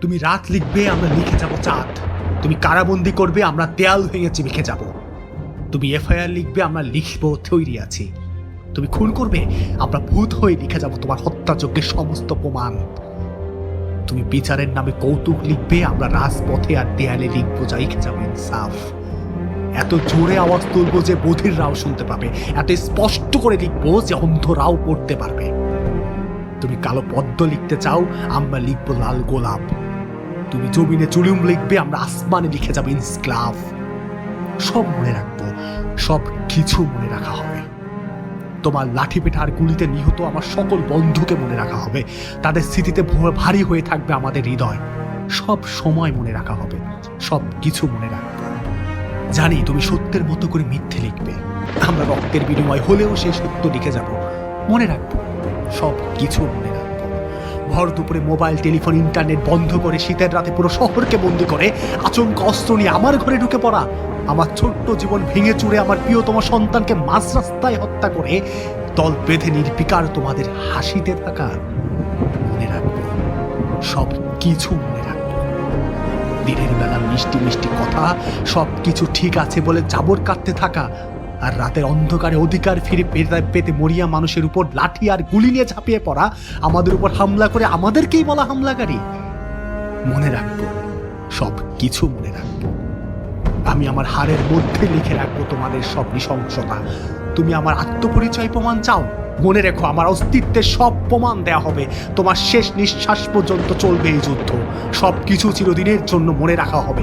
তুমি রাত লিখবে, আমরা লিখে যাব চাঁদ। তুমি কারাবন্দি করবে, আমরা দেয়াল ভেঙে চিবিখে যাব। তুমি এফআইআর লিখবে, আমরা লিখব, তৈরি আছি। তুমি খুন করবে, আমরা ভূত হয়ে লিখে যাব তোমার হত্যাযজ্ঞের সমস্ত প্রমাণ। তুমি বিচারের নামে কৌতুক লিখবে, আমরা রাজপথে আর দেয়ালে লিখব যাই যাব ইনসাফ। এত জোরে আওয়াজ তুলবো যে বধিররাও শুনতে পাবে। এত স্পষ্ট করে লিখব যে অন্ধরাও পড়তে পারবে। তুমি কালো পদ্ম লিখতে চাও, আমরা লিখব লাল গোলাপ। তুমি জমিনে চুলুম লিখবে, আমরা আসমানে লিখে যাব ইনসক্লাভ সব মনে রাখব, সব কিছু মনে রাখা হবে। তোমার লাঠি পেটার গুলিতে নিহত আমার সকল বন্ধুকে মনে রাখা হবে। তাদের স্মৃতিতে ভারী হয়ে থাকবে আমাদের হৃদয়। সব সময় মনে রাখা হবে, সব কিছু মনে রাখব। জানি তুমি সত্যের মতো করে মিথ্যে লিখবে। আমরা রক্তের বিনিময় হলেও সেই সত্য লিখে যাব। মনে রাখব, সব কিছু মনে ভর দুপুরে মোবাইল, টেলিফোন, ইন্টারনেট বন্ধ করে শীতের রাতে পুরো শহরকে বন্দি করে আচমকা অস্ত্র নিয়ে আমার ঘরে ঢুকে পড়া। আমার ছোট্ট জীবন ভেঙে চুরে আমার প্রিয়তম সন্তানকে মাঝ রাস্তায় হত্যা করে দল বেঁধে নির্বিকার তোমাদের হাসিতে থাকা মনে রাখব। সব কিছু মনে রাখব। দিনের বেলা মিষ্টি মিষ্টি কথা, সব কিছু ঠিক আছে বলে জাবর কাটতে থাকা আর রাতের অন্ধকারে অধিকার ফিরে পেতে মরিয়া মানুষের উপর লাঠি আর গুলি নিয়ে ঝাঁপিয়ে পড়া আমাদের উপর হামলা করে আমাদেরকেই বলা হামলাকারী। মনে রাখব, সব কিছু মনে রাখব। আমি আমার হাড়ের মধ্যে লিখে রাখব তোমাদের সব নৃশংসতা। তুমি আমার আত্মপরিচয় প্রমাণ চাও। মনে রেখো, আমার অস্তিত্বের সব প্রমাণ দেয়া হবে। তোমার শেষ নিঃশ্বাস পর্যন্ত চলবে এই যুদ্ধ। সব কিছু চিরদিনের জন্য মনে রাখা হবে।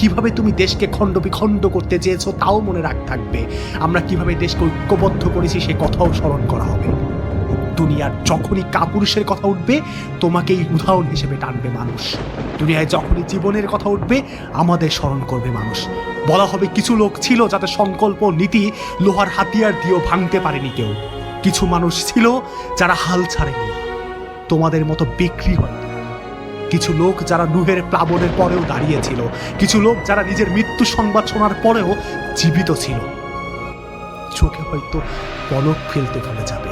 কীভাবে তুমি দেশকে খণ্ড বিখণ্ড করতে চেয়েছো তাও মনে রাখ থাকবে। আমরা কীভাবে দেশকে ঐক্যবদ্ধ করেছি সে কথাও স্মরণ করা হবে। দুনিয়ার যখনই কাপুরুষের কথা উঠবে তোমাকেই উদাহরণ হিসেবে টানবে মানুষ। দুনিয়ায় যখনই জীবনের কথা উঠবে, আমাদের স্মরণ করবে মানুষ। বলা হবে কিছু লোক ছিল যাতে সংকল্প, নীতি, লোহার হাতিয়ার দিয়েও ভাঙতে পারেনি কেউ। কিছু মানুষ ছিল যারা হাল ছাড়েনি। তোমাদের মতো বিক্রি হয়নি। কিছু লোক যারা নুহের প্লাবনের পরেও দাঁড়িয়েছিল, কিছু লোক যারা নিজের মৃত্যু সংবাদ শোনার পরেও জীবিত ছিল। চোখে হয়তো পলক ফেলতে ভুলে যাবে।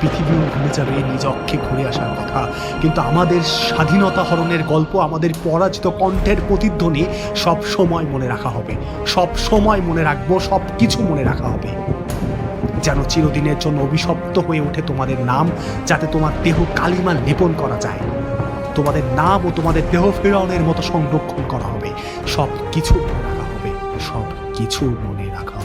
পৃথিবীও ভুলে যাবে নিজ অক্ষে ঘুরে আসার কথা। কিন্তু আমাদের স্বাধীনতা হরণের গল্প, আমাদের পরাজিত কণ্ঠের প্রতিধ্বনি সব সময় মনে রাখা হবে। সব সময় মনে রাখব, সব কিছু মনে রাখা হবে। যেন চিরদিনের জন্য অভিশপ্ত হয়ে ওঠে তোমাদের নাম, যাতে তোমার দেহ কালিমা লেপন করা যায়। তোমাদের নাম ও তোমাদের দেহ ফেরাউনের মতো সংরক্ষণ করা হবে। সব কিছু মনে রাখা হবে। সব কিছু মনে রাখা